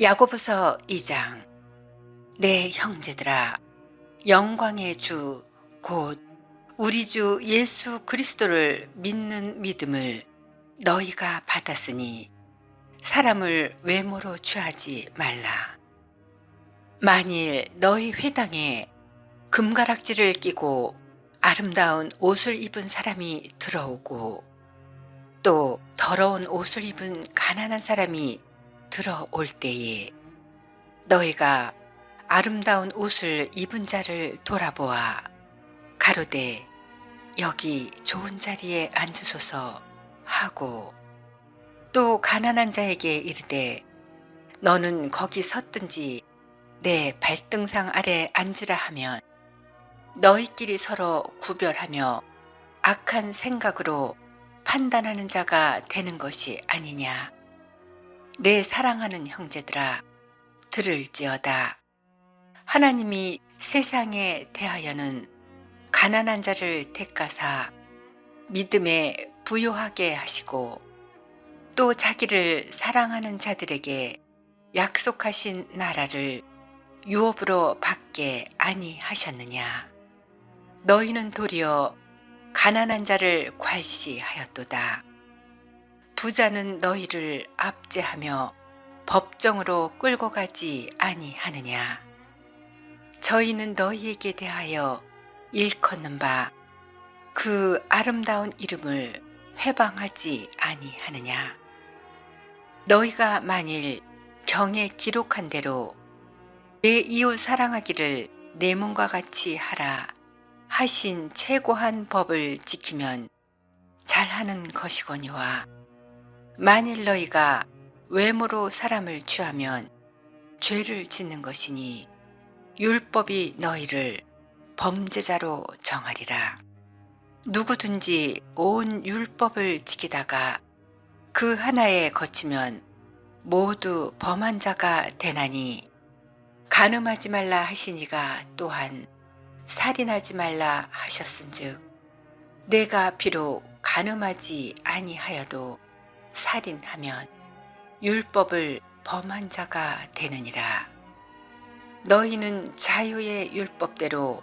야고보서 2장. 내 형제들아. 영광의 주 곧 우리 주 예수 그리스도를 믿는 믿음을 너희가 받았으니 사람을 외모로 취하지 말라. 만일 너희 회당에 금가락지를 끼고 아름다운 옷을 입은 사람이 들어오고 또 더러운 옷을 입은 가난한 사람이 들어올 때에 너희가 아름다운 옷을 입은 자를 돌아보아 가로되 여기 좋은 자리에 앉으소서 하고 또 가난한 자에게 이르되 너는 거기 섰든지 내 발등상 아래 앉으라 하면 너희끼리 서로 구별하며 악한 생각으로 판단하는 자가 되는 것이 아니냐. 내 사랑하는 형제들아, 들을지어다. 하나님이 세상에 대하여는 가난한 자를 택가사 믿음에 부요하게 하시고 또 자기를 사랑하는 자들에게 약속하신 나라를 유업으로 받게 아니하셨느냐. 너희는 도리어 가난한 자를 괄시하였도다. 부자는 너희를 압제하며 법정으로 끌고 가지 아니하느냐. 저희는 너희에게 대하여 일컫는 바 그 아름다운 이름을 회방하지 아니하느냐. 너희가 만일 경에 기록한 대로 내 이웃 사랑하기를 내 몸과 같이 하라 하신 최고한 법을 지키면 잘하는 것이거니와 만일 너희가 외모로 사람을 취하면 죄를 짓는 것이니 율법이 너희를 범죄자로 정하리라. 누구든지 온 율법을 지키다가 그 하나에 거치면 모두 범한 자가 되나니 간음하지 말라 하시니가 또한 살인하지 말라 하셨은즉 내가 비록 간음하지 아니하여도 살인하면 율법을 범한 자가 되느니라. 너희는 자유의 율법대로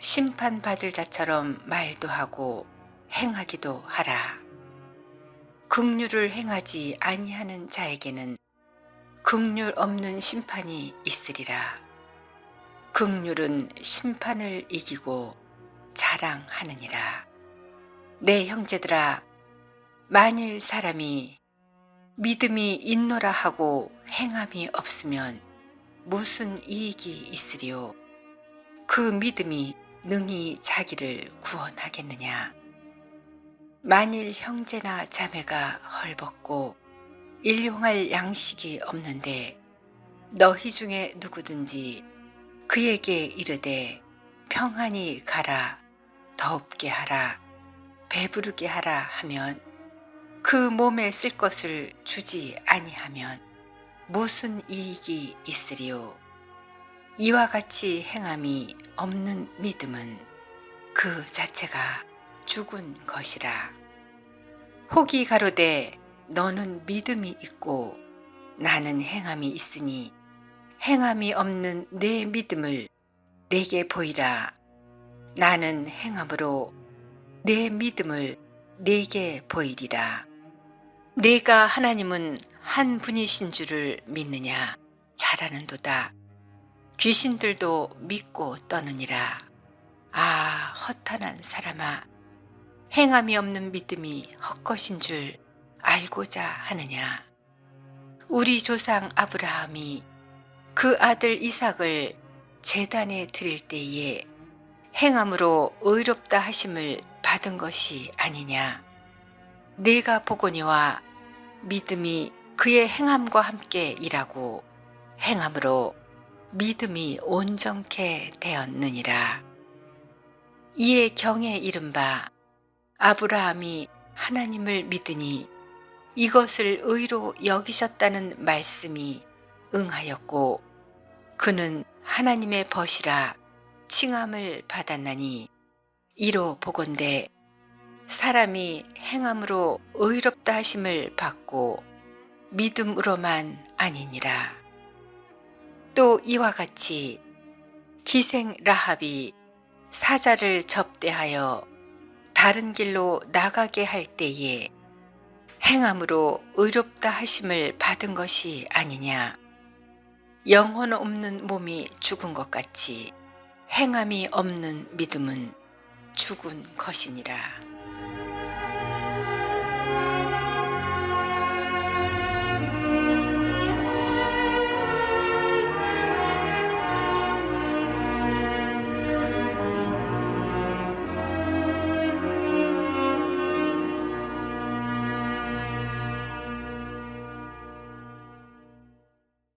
심판받을 자처럼 말도 하고 행하기도 하라. 극률을 행하지 아니하는 자에게는 극률 없는 심판이 있으리라. 극률은 심판을 이기고 자랑하느니라. 내 형제들아, 만일 사람이 믿음이 있노라 하고 행함이 없으면 무슨 이익이 있으리요? 그 믿음이 능히 자기를 구원하겠느냐? 만일 형제나 자매가 헐벗고 일용할 양식이 없는데 너희 중에 누구든지 그에게 이르되 평안히 가라 덥게 하라 배부르게 하라 하면 그 몸에 쓸 것을 주지 아니하면 무슨 이익이 있으리요 이와 같이 행함이 없는 믿음은 그 자체가 죽은 것이라 혹이 가로되 너는 믿음이 있고 나는 행함이 있으니 행함이 없는 내 믿음을 내게 보이라. 나는 행함으로 내 믿음을 내게 보이리라. 내가 하나님은 한 분이신 줄을 믿느냐? 잘하는도다. 귀신들도 믿고 떠느니라. 아, 허탄한 사람아. 행함이 없는 믿음이 헛것인 줄 알고자 하느냐. 우리 조상 아브라함이 그 아들 이삭을 재단에 드릴 때에 행함으로 의롭다 하심을 받은 것이 아니냐. 내가 보거니와 믿음이 그의 행함과 함께 일하고 행함으로 믿음이 온전케 되었느니라. 이에 경에 이른바 아브라함이 하나님을 믿으니 이것을 의로 여기셨다는 말씀이 응하였고 그는 하나님의 벗이라 칭함을 받았나니 이로 보건대 사람이 행함으로 의롭다 하심을 받고 믿음으로만 아니니라 또 이와 같이 기생 라합이 사자를 접대하여 다른 길로 나가게 할 때에 행함으로 의롭다 하심을 받은 것이 아니냐. 영혼 없는 몸이 죽은 것 같이 행함이 없는 믿음은 죽은 것이니라.